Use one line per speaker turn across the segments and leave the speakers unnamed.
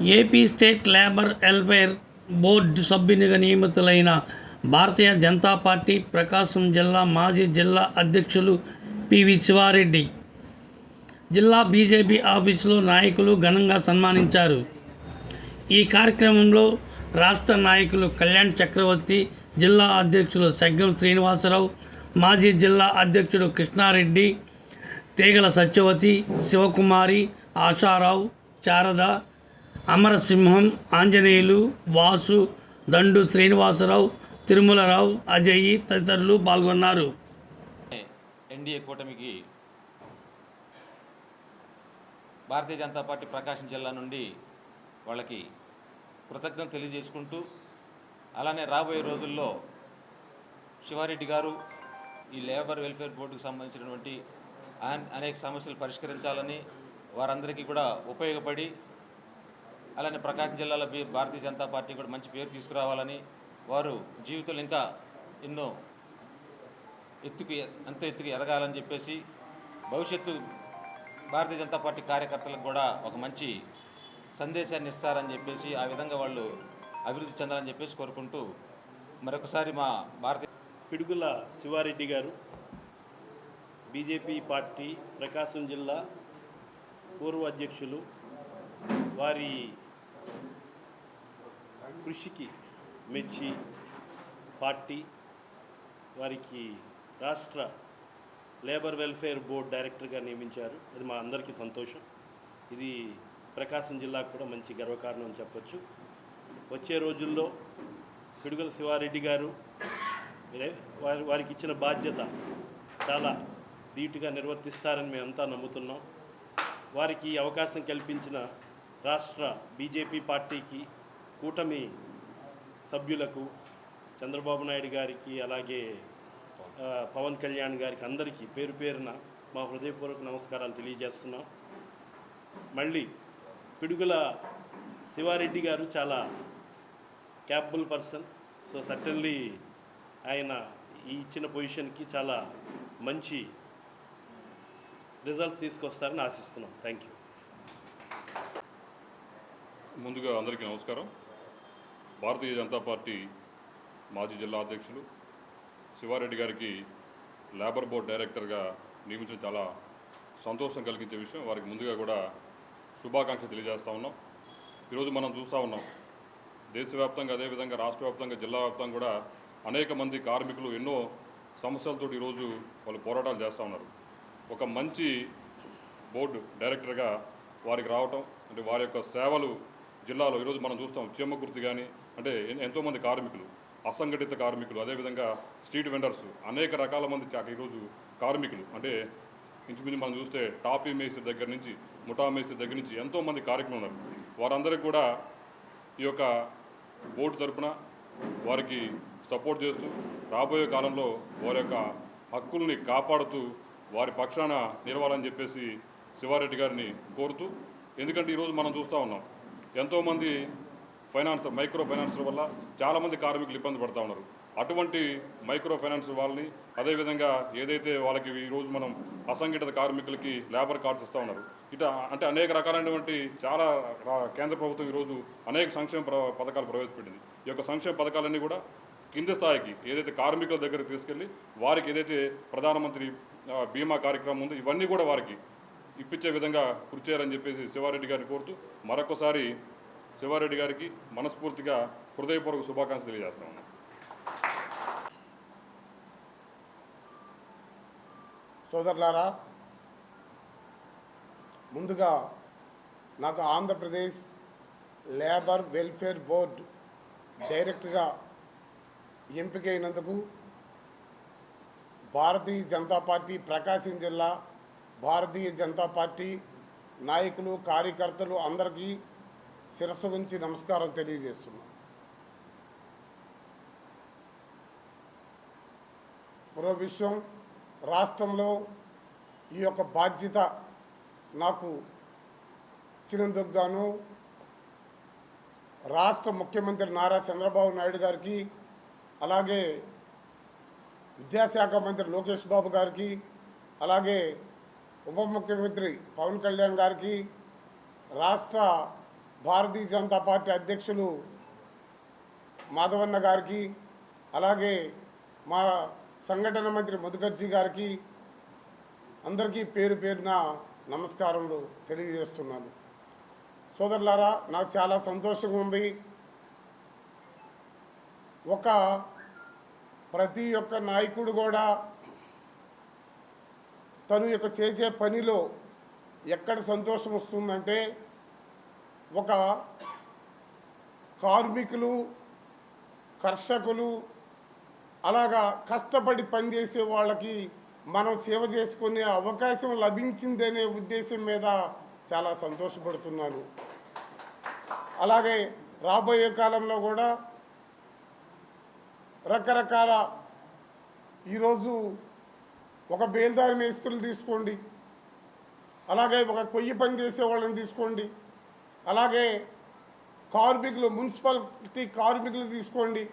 AP state labour welfare board సభ్యునిగా నియమితులైన Bharatiya Janata party ప్రకాశం జిల్లా మాజీ జిల్లా అధ్యక్షులు పివి శివారెడ్డి. జిల్లా బీజేపీ ఆఫీసులో నాయకులు ఘనంగా సన్మానించారు. ఈ కార్యక్రమంలో రాష్ట్ర నాయకులు కళ్యాణ్ చక్రవర్తి జిల్లా అధ్యక్షులు సగ్గం శ్రీనివాసరావు మాజీ జిల్లా అధ్యక్షుడు కృష్ణారెడ్డి తీగల సత్యవతి శివకుమారి ఆశారావు శారద అమరసింహం ఆంజనేయులు వాసు దండు శ్రీనివాసరావు తిరుమలరావు అజయ్ తదితరులు పాల్గొన్నారు.
ఎన్డీఏ కూటమికి భారతీయ జనతా పార్టీ ప్రకాశం జిల్లా నుండి వాళ్ళకి కృతజ్ఞత తెలియజేసుకుంటూ అలానే రాబోయే రోజుల్లో శివారెడ్డి గారు ఈ లేబర్ వెల్ఫేర్ బోర్డుకు సంబంధించినటువంటి అనేక సమస్యలు పరిష్కరించాలని వారందరికీ కూడా ఉపయోగపడి అలానే ప్రకాశం జిల్లాలో భారతీయ జనతా పార్టీ కూడా మంచి పేరు తీసుకురావాలని వారు జీవితంలో ఇంకా ఎన్నో ఎత్తుకు అంత ఎత్తుకు ఎదగాలని చెప్పేసి భవిష్యత్తు భారతీయ జనతా పార్టీ కార్యకర్తలకు కూడా ఒక మంచి సందేశాన్ని ఇస్తారని చెప్పేసి ఆ విధంగా వాళ్ళు అభివృద్ధి చెందాలని చెప్పేసి కోరుకుంటూ మరొకసారి మా భారతీయ
పిడుగుల శివారెడ్డి గారు బీజేపీ పార్టీ ప్రకాశం జిల్లా పూర్వ అధ్యక్షులు వారి కృషికి మెచ్చి పార్టీ వారికి రాష్ట్ర లేబర్ వెల్ఫేర్ బోర్డ్ డైరెక్టర్గా నియమించారు. అది మా అందరికీ సంతోషం. ఇది ప్రకాశం జిల్లాకు కూడా మంచి గర్వకారణం అని చెప్పొచ్చు. వచ్చే రోజుల్లో పిడుగుల శివారెడ్డి గారు వారి వారికి ఇచ్చిన బాధ్యత చాలా ధీటుగా నిర్వర్తిస్తారని మేమంతా నమ్ముతున్నాం. వారికి ఈ అవకాశం కల్పించిన రాష్ట్ర బీజేపీ పార్టీకి కూటమి సభ్యులకు చంద్రబాబు నాయుడు గారికి అలాగే పవన్ కళ్యాణ్ గారికి అందరికీ పేరు పేరున మా హృదయపూర్వక నమస్కారాలు తెలియజేస్తున్నాం. మళ్ళీ పిడుగుల శివారెడ్డి గారు చాలా క్యాపబుల్ పర్సన్ సో సర్టన్లీ ఆయన ఈ ఇచ్చిన పొజిషన్కి చాలా మంచి రిజల్ట్స్ తీసుకొస్తారని ఆశిస్తున్నాం. థ్యాంక్ యూ
ముందుగా అందరికీ నమస్కారం. భారతీయ జనతా పార్టీ మాజీ జిల్లా అధ్యక్షులు శివారెడ్డి గారికి లేబర్ బోర్డ్ డైరెక్టర్గా నియమించడం చాలా సంతోషం కలిగించే విషయం. వారికి ముందుగా కూడా శుభాకాంక్ష తెలియజేస్తూ ఉన్నాం. ఈరోజు మనం చూస్తూ ఉన్నాం దేశవ్యాప్తంగా అదేవిధంగా రాష్ట్ర వ్యాప్తంగా జిల్లా వ్యాప్తంగా కూడా అనేక మంది కార్మికులు ఎన్నో సమస్యలతో ఈరోజు వాళ్ళు పోరాటాలు చేస్తూ ఉన్నారు. ఒక మంచి బోర్డు డైరెక్టర్గా వారికి రావటం అంటే వారి యొక్క సేవలు జిల్లాలో ఈరోజు మనం చూస్తాం చీమకుర్తి కానీ అంటే ఎంతోమంది కార్మికులు అసంఘటిత కార్మికులు అదేవిధంగా స్ట్రీట్ వెండర్స్ అనేక రకాల మంది ఈరోజు కార్మికులు. అంటే ఇంచుమించు మనం చూస్తే టాపీ మేస్త్రి దగ్గర నుంచి ముఠా మేస్త్రి దగ్గర నుంచి ఎంతోమంది కార్మికులు ఉన్నారు. వారందరికీ కూడా ఈ యొక్క బోర్డు తరపున వారికి సపోర్ట్ చేస్తూ రాబోయే కాలంలో వారి యొక్క హక్కుల్ని కాపాడుతూ వారి పక్షాన నిలవాలని చెప్పేసి శివారెడ్డి గారిని కోరుతూ ఎందుకంటే ఈరోజు మనం చూస్తూ ఉన్నాం ఎంతోమంది ఫైనాన్స్ మైక్రో ఫైనాన్సర్ వల్ల చాలామంది కార్మికులు ఇబ్బంది పడుతూ ఉన్నారు. అటువంటి మైక్రో ఫైనాన్స్ వాళ్ళని అదేవిధంగా ఏదైతే వాళ్ళకి ఈరోజు మనం అసంఘటిత కార్మికులకి లేబర్ కార్డ్స్ ఇస్తూ ఉన్నారు. ఇట అంటే అనేక రకాలైనటువంటి చాలా కేంద్ర ప్రభుత్వం ఈరోజు అనేక సంక్షేమ ప్ర- పథకాలు ప్రవేశపెట్టింది. ఈ యొక్క సంక్షేమ పథకాలన్నీ కూడా కింది స్థాయికి ఏదైతే కార్మికుల దగ్గరికి తీసుకెళ్ళి వారికి ఏదైతే ప్రధానమంత్రి బీమా కార్యక్రమం ఉందో ఇవన్నీ కూడా వారికి ఇప్పించే విధంగా కృషి చేయాలని చెప్పేసి శివారెడ్డి గారిని కోరుతూ మరొకసారి శివారెడ్డి గారికి మనస్ఫూర్తిగా హృదయపూర్వక శుభాకాంక్షలు తెలియజేస్తా ఉన్నాం.
సోదరులారా ముందుగా నాకు ఆంధ్రప్రదేశ్ లేబర్ వెల్ఫేర్ బోర్డ్ డైరెక్టర్గా ఎంపికైనందుకు భారతీయ జనతా పార్టీ ప్రకాశం జిల్లా భారతీయ జనతా పార్టీ నాయకులు కార్యకర్తలు అందరికీ శిరస్సు ఉంచి నమస్కారం తెలియజేస్తున్నాను మరో విషయం రాష్ట్రంలో ఈ యొక్క బాధ్యత నాకు ఇచ్చినందుకు గాను రాష్ట్ర ముఖ్యమంత్రి నారా చంద్రబాబు నాయుడు గారికి అలాగే విద్యాశాఖ మంత్రి లోకేష్ బాబు గారికి అలాగే ఉప ముఖ్యమంత్రి పవన్ కళ్యాణ్ గారికి రాష్ట్ర భారతీయ జనతా పార్టీ అధ్యక్షులు మాధవన్న గారికి అలాగే మా సంఘటన మంత్రి మధుకర్జీ గారికి అందరికీ పేరు పేరున నమస్కారములు తెలియజేస్తున్నాను. సోదరులారా నాకు చాలా సంతోషంగా ఉంది. ఒక ప్రతి ఒక్క నాయకుడు కూడా తను యొక్క చేసే పనిలో ఎక్కడ సంతోషం వస్తుందంటే ఒక కార్మికులు కర్షకులు అలాగా కష్టపడి పనిచేసే వాళ్ళకి మనం సేవ చేసుకునే అవకాశం లభించిందనే ఉద్దేశం మీద చాలా సంతోషపడుతున్నాను. అలాగే రాబోయే కాలంలో కూడా రకరకాల ఈరోజు ఒక బేల్దారి మేస్త్రులు తీసుకోండి. అలాగే ఒక కొయ్యి పని చేసే వాళ్ళని తీసుకోండి. అలాగే కార్మికులు మున్సిపాలిటీ కార్మికులు తీసుకోండి.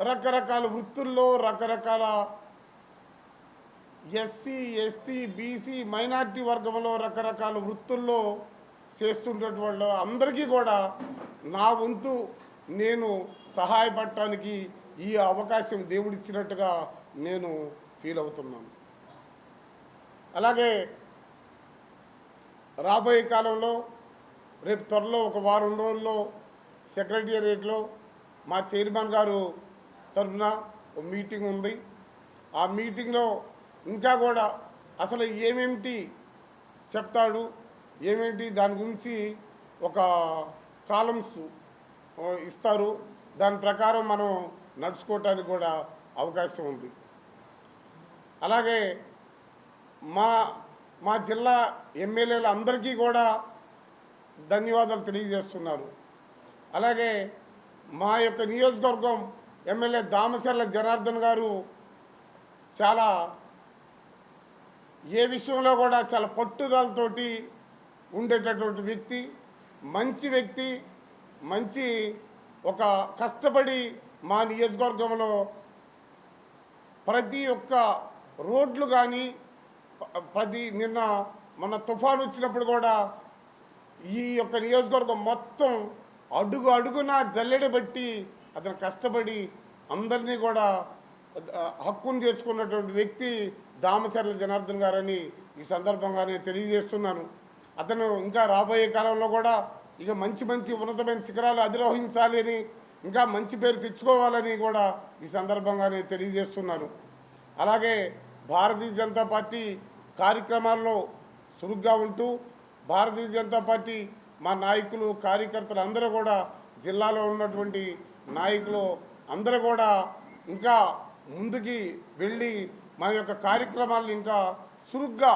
రకరకాల వృత్తుల్లో రకరకాల ఎస్సీ ఎస్టీ బీసీ మైనార్టీ వర్గంలో రకరకాల వృత్తుల్లో చేస్తుంటే వాళ్ళు అందరికీ కూడా నా వంతు నేను సహాయపడటానికి ఈ అవకాశం దేవుడిచ్చినట్టుగా నేను ఫీల్ అవుతున్నాను. అలాగే రాబోయే కాలంలో రేపు త్వరలో ఒక వారం రోజుల్లో సెక్రటేరియట్లో మా చైర్మన్ గారు తరఫున ఒక మీటింగ్ ఉంది. ఆ మీటింగ్లో ఇంకా కూడా అసలు ఏమేమిటి చెప్తాడు ఏమేంటి దాని గురించి ఒక కాలమ్స్ ఇస్తారు. దాని ప్రకారం మనం నడుచుకోవటానికి కూడా అవకాశం ఉంది. అలాగే మా మా జిల్లా ఎమ్మెల్యేలు అందరికీ కూడా ధన్యవాదాలు తెలియజేస్తున్నారు. అలాగే మా యొక్క నియోజకవర్గం ఎమ్మెల్యే దామసర్ల జనార్దన్ గారు చాలా ఏ విషయంలో కూడా చాలా పట్టుదలతోటి ఉండేటటువంటి వ్యక్తి మంచి వ్యక్తి మంచి ఒక కష్టపడి మా నియోజకవర్గంలో ప్రతి ఒక్క రోడ్లు కానీ పది నిన్న మన తుఫాను వచ్చినప్పుడు కూడా ఈ యొక్క నియోజకవర్గం మొత్తం అడుగు అడుగున జల్లెడ బట్టి అతను కష్టపడి అందరినీ కూడా హక్కును చేసుకున్నటువంటి వ్యక్తి దామచర్ల జనార్దన్ గారని ఈ సందర్భంగా నేను తెలియజేస్తున్నాను. అతను ఇంకా రాబోయే కాలంలో కూడా ఇక మంచి మంచి ఉన్నతమైన శిఖరాలు అధిరోహించాలి అని ఇంకా మంచి పేరు తెచ్చుకోవాలని కూడా ఈ సందర్భంగా నేను తెలియజేస్తున్నాను. అలాగే భారతీయ జనతా పార్టీ కార్యక్రమాల్లో చురుగ్గా ఉంటూ భారతీయ జనతా పార్టీ మా నాయకులు కార్యకర్తలు అందరూ కూడా జిల్లాలో ఉన్నటువంటి నాయకులు అందరూ కూడా ఇంకా ముందుకి వెళ్ళి మన యొక్క కార్యక్రమాలను ఇంకా చురుగ్గా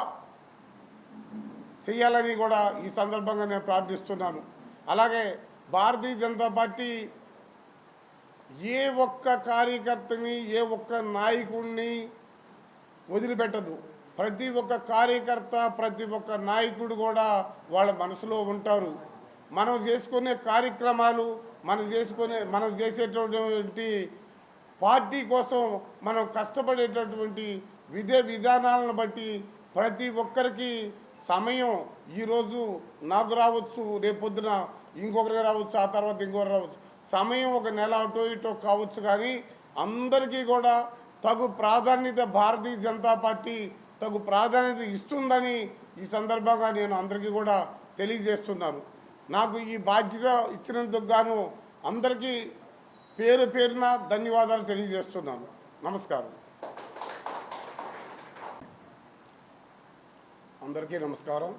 చేయాలని కూడా ఈ సందర్భంగా నేను ప్రార్థిస్తున్నాను. అలాగే భారతీయ జనతా పార్టీ ఏ ఒక్క కార్యకర్తని ఏ ఒక్క నాయకుడిని వదిలిపెట్టదు. ప్రతి ఒక్క కార్యకర్త ప్రతి ఒక్క నాయకుడు కూడా వాళ్ళ మనసులో ఉంటారు. మనం చేసుకునే కార్యక్రమాలు మనం చేసుకునే మనం చేసేటటువంటి పార్టీ కోసం మనం కష్టపడేటటువంటి విధే విధానాలను బట్టి ప్రతి ఒక్కరికి సమయం ఈరోజు నాకు రావచ్చు రేపొద్దున ఇంకొకరికి రావచ్చు ఆ తర్వాత ఇంకొకరు రావచ్చు. సమయం ఒక నెల అటో ఇటో కావచ్చు కానీ అందరికీ కూడా తగు ప్రాధాన్యత భారతీయ జనతా పార్టీ తగు ప్రాధాన్యత ఇస్తుందని ఈ సందర్భంగా నేను అందరికీ కూడా తెలియజేస్తున్నాను. నాకు ఈ బాధ్యత ఇచ్చినందుకు గాను అందరికీ పేరు పేరున ధన్యవాదాలు తెలియజేస్తున్నాను. నమస్కారం. అందరికీ నమస్కారం.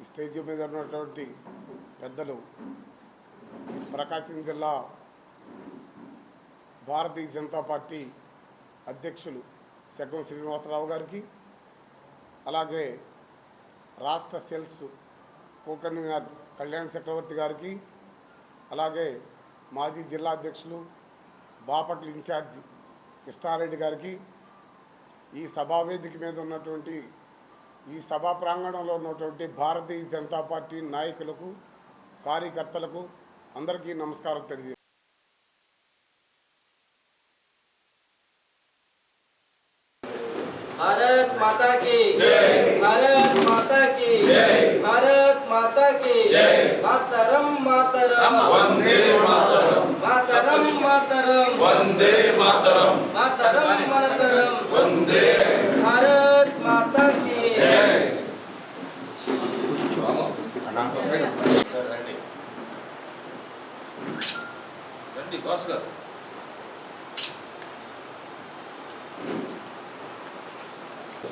ఈ స్టేజ్ మీద ఉన్నటువంటి పెద్దలు ప్రకాశం జిల్లా భారతీయ జనతా పార్టీ అధ్యక్షులు సెగ్గం శ్రీనివాసరావు గారికి అలాగే రాష్ట్ర సెల్స్ కో కళ్యాణ్ చక్రవర్తి గారికి అలాగే మాజీ జిల్లా అధ్యక్షులు బాపట్ల ఇన్ఛార్జ్ కృష్ణారెడ్డి గారికి ఈ సభా వేదిక మీద ఉన్నటువంటి ఈ సభా ప్రాంగణంలో ఉన్నటువంటి భారతీయ జనతా పార్టీ నాయకులకు కార్యకర్తలకు అందరికీ నమస్కారం తెలియజేస్తాను
मातरम मातरम मातरम
వందే మాతరం
मातरम मातरम भारत माता की
రండి బాస్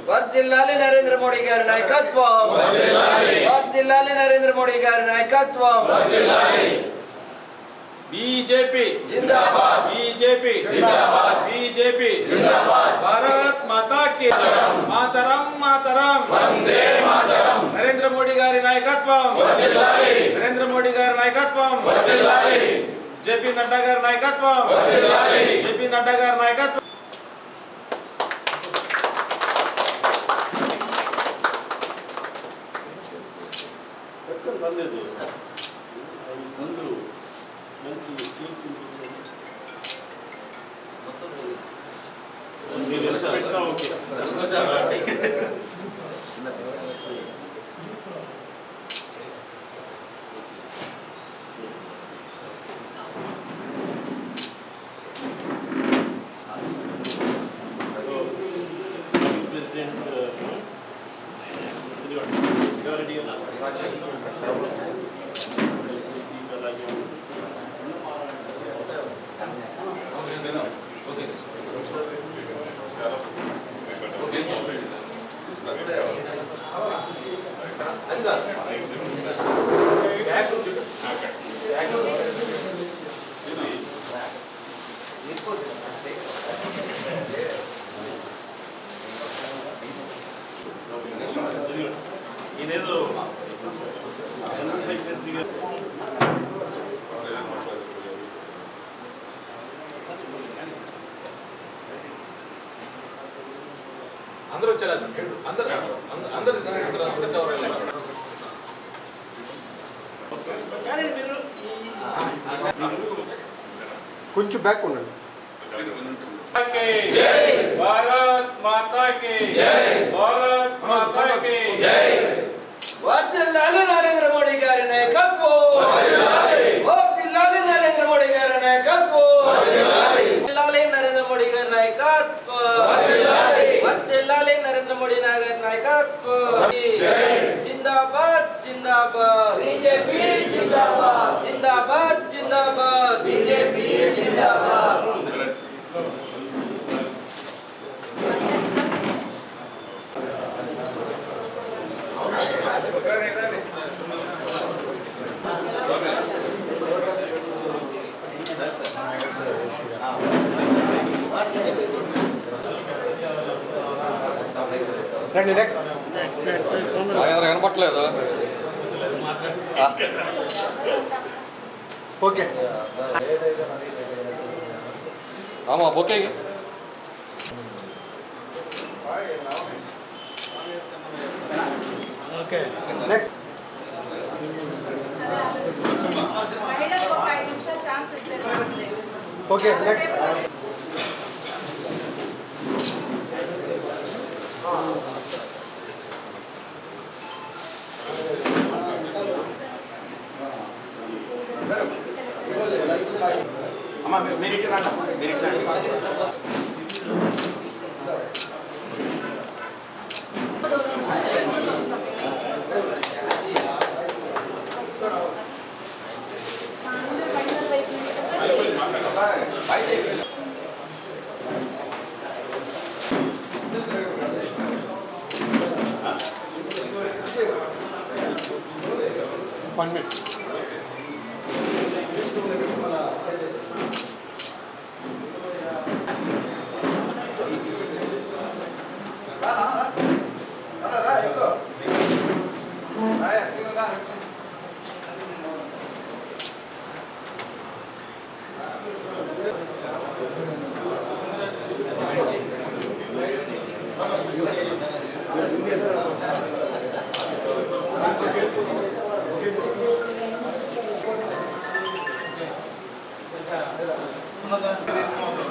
గారు
వర్ధిల్లాలి నరేంద్ర మోడీ గారి నాయకత్వం. వర్ధిల్లాలి నరేంద్ర మోడీ గారి నాయకత్వం.
బీజేపీ.
జిందాబాద్.
బీజేపీ. జిందాబాద్. బీజేపీ. జిందాబాద్. భారత్ మాతా కి మాతరం మాతరం. వందే మాతరం. నరేంద్ర మోడీ గారి నాయకత్వం. నరేంద్ర మోడీ గారి నాయకత్వం. జేపీ నడ్డా గారి నాయకత్వం. జేపీ నడ్డా గారి నాయకత్వం.
ఎక్కడ పర్లేదు ముందు మంచి తీర్పు మీరు ఎంత పెట్టినా ఓకే ప్రెసిడెంట్ ఇదిగోండి అలాగే ఈయనేదో
అందరూ వచ్చారు? అందరు అందరు అందరు అందరు
కొంచెం బ్యాక్ ఉండండి.
భారత్ మాతా కి భారత్ మాతా కి
వర్ధిల్లాలి నరేంద్ర మోడీ గారి నాయకత్వం. వర్ధిల్లాలి. నరేంద్ర మోడీ గారి నాయకత్వం. వర్ధిల్లాలి. నరేంద్ర మోడీ గారి నాయకత్వం. నరేంద్ర మోడీ గారి నాయకత్వం. జిందాబాద్ జిందాబాద్. బీజేపీ జిందాబాద్. జిందాబాద్ జిందాబాద్. బీజేపీ జిందాబాద్.
రండి నెక్స్ట్
కనపట్లేదు
ఓకే.
ఆమా ఓకే
ఓకే.
నెక్స్ట్
మహిళలకు ఒక ఐదు మీరు ఛాన్స్ మీరు బాగుంటుంది
వన్
మినిట్ Thank you. తీసుకున్న
దానికి తీసుకోవద్దు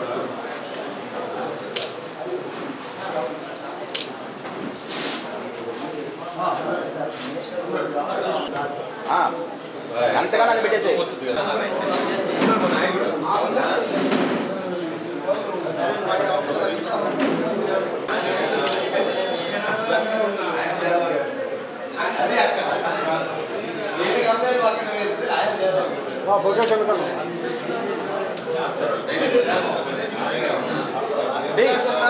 అంతగా నన్ను పెట్టేసే parabéns.